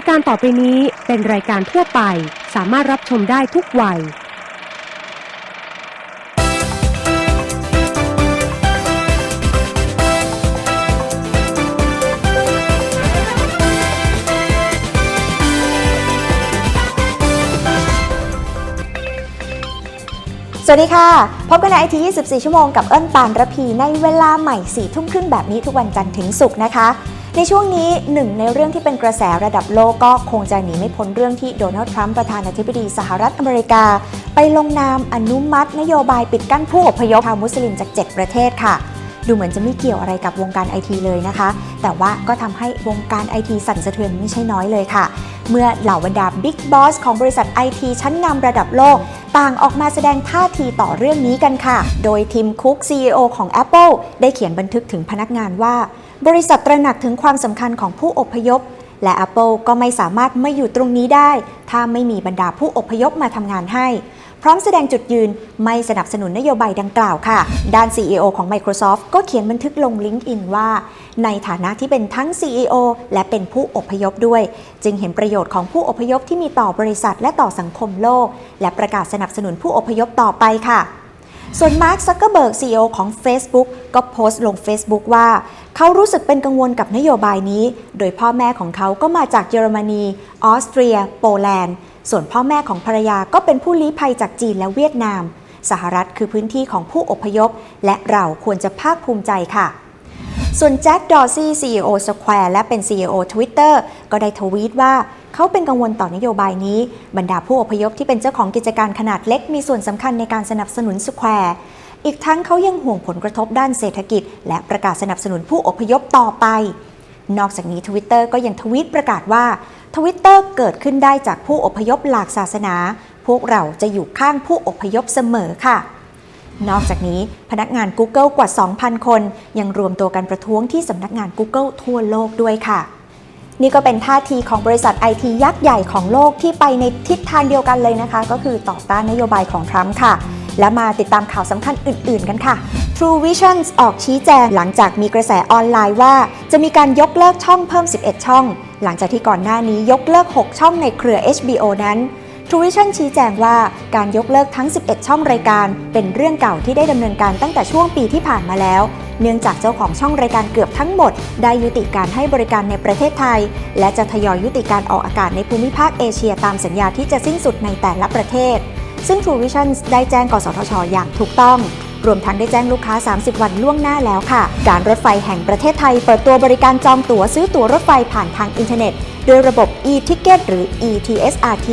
ายการต่อไปนี้เป็นรายการทั่วไป สามารถรับชมได้ทุกวัย สวัสดีค่ะ พบกันในไอที24 ชั่วโมงกับเอิ้นปานระพีในเวลาใหม่4ี่ทุ่มครึ่งแบบนี้ทุกวันจันทร์ถึงศุกร์นะคะ ในช่วงนี้หนึ่งในเรื่องที่เป็นกระแสระดับโลกก็คงจะหนีไม่พ้นเรื่องที่โดนัลด์ทรัมป์ประธานาธิบดีสหรัฐอเมริกา ไปลงนามอนุมัติ นโยบายปิดกั้นผู้อพยพชาวมุสลิมจาก 7 ประเทศค่ะ ดูเหมือนจะไม่เกี่ยวอะไรกับวงการไอทีเลยนะคะ แต่ว่าก็ทำให้วงการไอทีสั่นสะเทือนไม่ใช่น้อยเลยค่ะ เมื่อเหล่าบรรดาบิ๊กบอสของบริษัทไอทีชั้นนำระดับโลก ต่างออกมาแสดงท่าทีต่อเรื่องนี้กันค่ะ โดยทีมคุก CEO ของ Apple ได้เขียนบันทึกถึงพนักงานว่า บริษัทตระหนักถึงความสำคัญของผู้อพยพ และ Apple ก็ไม่สามารถไม่อยู่ตรงนี้ได้ ถ้าไม่มีบรรดาผู้อพยพมาทำงานให้ พร้อมแสดงจุดยืนไม่สนับสนุนนโยบายดังกล่าวค่ะ ด้าน CEO ของ Microsoft ก็เขียนบันทึกลง LinkedIn ว่า ในฐานะที่เป็นทั้ง CEO และเป็นผู้อพยพด้วย จึงเห็นประโยชน์ของผู้อพยพที่มีต่อบริษัทและต่อสังคมโลก และประกาศสนับสนุนผู้อพยพต่อไปค่ะส่วนมาร์คซักเกอร์เบิร์ก CEO ของ Facebook ก็โพสต์ลง Facebook ว่า เขารู้สึกเป็นกังวลกับนโยบายนี้ โดยพ่อแม่ของเขาก็มาจากเยอรมนี ออสเตรีย โปแลนด์ ส่วนพ่อแม่ของภรรยาก็เป็นผู้ลี้ภัยจากจีนและเวียดนาม สหรัฐคือพื้นที่ของผู้อพยพ และเราควรจะภาคภูมิใจค่ะส่วนแจ็คดอร์ซี่ CEO Square และเป็น CEO Twitter ก็ได้ทวีตว่า เขาเป็นกังวลต่อนโยบายนี้ บรรดาผู้อพยพที่เป็นเจ้าของกิจการขนาดเล็กมีส่วนสำคัญในการสนับสนุน Square อีกทั้งเขายังห่วงผลกระทบด้านเศรษฐกิจ และประกาศสนับสนุนผู้อพยพต่อไป นอกจากนี้ Twitter ก็ยังทวีตประกาศว่า Twitter เกิดขึ้นได้จากผู้อพยพหลากศาสนา พวกเราจะอยู่ข้างผู้อพยพเสมอค่ะ นอกจากนี้พนักงาน Google กว่า 2,000 คน ยังรวมตัวกันประท้วงที่สำนักงาน Google ทั่วโลกด้วยค่ะ นี่ก็เป็นท่าทีของบริษัทไอทียักษ์ใหญ่ของโลกที่ไปในทิศทางเดียวกันเลยนะคะ ก็คือต่อต้านนโยบายของทรัมป์ค่ะ และมาติดตามข่าวสำคัญอื่น ๆ กันค่ะ True Visions ออกชี้แจงหลังจากมีกระแสออนไลน์ว่า จะมีการยกเลิกช่องเพิ่ม 11 ช่อง หลังจากที่ก่อนหน้านี้ยกเลิก 6 ช่องในเครือ HBO นั้น True Vision ชี้แจงว่าการยกเลิกทั้ง 11 ช่องรายการ เป็นเรื่องเก่าที่ได้ดำเนินการตั้งแต่ช่วงปีที่ผ่านมาแล้ว เนื่องจากเจ้าของช่องรายการเกือบทั้งหมด ได้ยุติการให้บริการในประเทศไทย และจะทยอยยุติการออกอากาศในภูมิภาคเอเชียตามสัญญาที่จะสิ้นสุดในแต่ละประเทศ ซึ่ง True Vision ได้แจ้งกสทช อย่างถูกต้อง รวมทั้งได้แจ้งลูกค้า 30 วันล่วงหน้าแล้วค่ะ การรถไฟแห่งประเทศไทย เปิดตัวบริการจองตั๋วซื้อตั๋วรถไฟผ่านทางอินเทอร์เน็ต โดยระบบ e-ticket หรือ ETSRT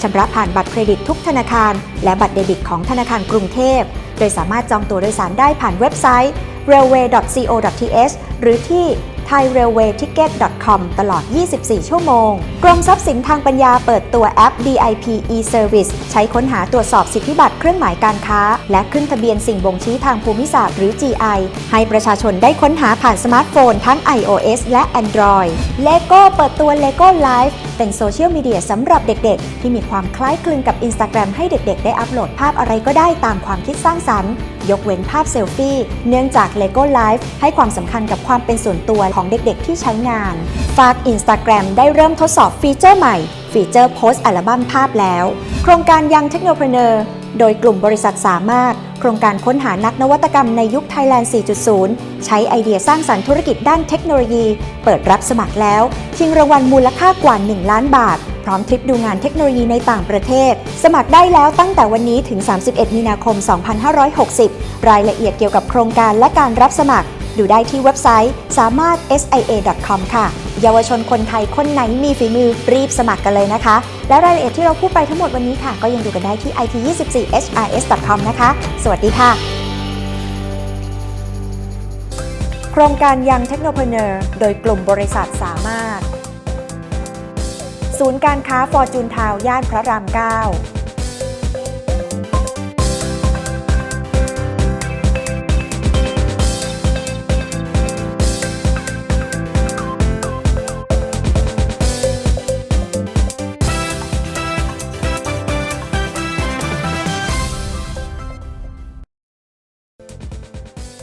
ชำระผ่านบัตรเครดิตทุกธนาคาร และบัตรเดบิตของธนาคารกรุงเทพ โดยสามารถจองตั๋วโดยสารได้ผ่านเว็บไซต์ railway.co.th หรือที่ thairailwayticket.com ตลอด 24 ชั่วโมง กรมทรัพย์สินทางปัญญาเปิดตัวแอป DIP e-service ใช้ค้นหาตรวจสอบสิทธิบัตรเครื่องหมายการค้า และขึ้นทะเบียนสิ่งบ่งชี้ทางภูมิศาสตร์หรือ GI ให้ประชาชนได้ค้นหาผ่านสมาร์ทโฟนทั้ง iOS และ Android Lego เปิดตัว Lego Live เป็นโซเชียลมีเดียสำหรับเด็กๆ ที่มีความคล้ายคลึงกับ Instagram ให้เด็กๆ ได้อัปโหลดภาพอะไรก็ได้ตามความคิดสร้างสรรค์ ยกเว้นภาพเซลฟี่ เนื่องจาก Lego Live ให้ความสำคัญกับความเป็นส่วนตัวของเด็กๆที่ใช้งาน ฝาก Instagram ได้เริ่มทดสอบฟีเจอร์ใหม่ ฟีเจอร์โพสต์อัลบั้มภาพแล้ว โครงการยังเทคโนโลยีโดยกลุ่มบริษัทสามารถ โครงการค้นหานักนวัตกรรมในยุค Thailand 4.0 ใช้ไอเดียสร้างสรรค์ธุรกิจด้านเทคโนโลยี เปิดรับสมัครแล้ว ชิงรางวัลมูลค่ากว่า 1 ล้านบาท พร้อมทริปดูงานเทคโนโลยีในต่างประเทศ สมัครได้แล้วตั้งแต่วันนี้ถึง 31 มีนาคม 2560 รายละเอียดเกี่ยวกับโครงการและการรับสมัคร ดูได้ที่เว็บไซต์สามารถ sia.com ค่ะ เยาวชนคนไทยคนไหนมีฝีมือรีบสมัครกันเลยนะคะ และรายละเอียดที่เราพูดไปทั้งหมดวันนี้ค่ะ ก็ยังดูกันได้ที่ it24hrs.com นะคะ สวัสดีค่ะ โครงการยังเทคโนโลยีโดยกลุ่มบริษัทสามารถ ศูนย์การค้าฟอร์จูนทาวย่านพระราม9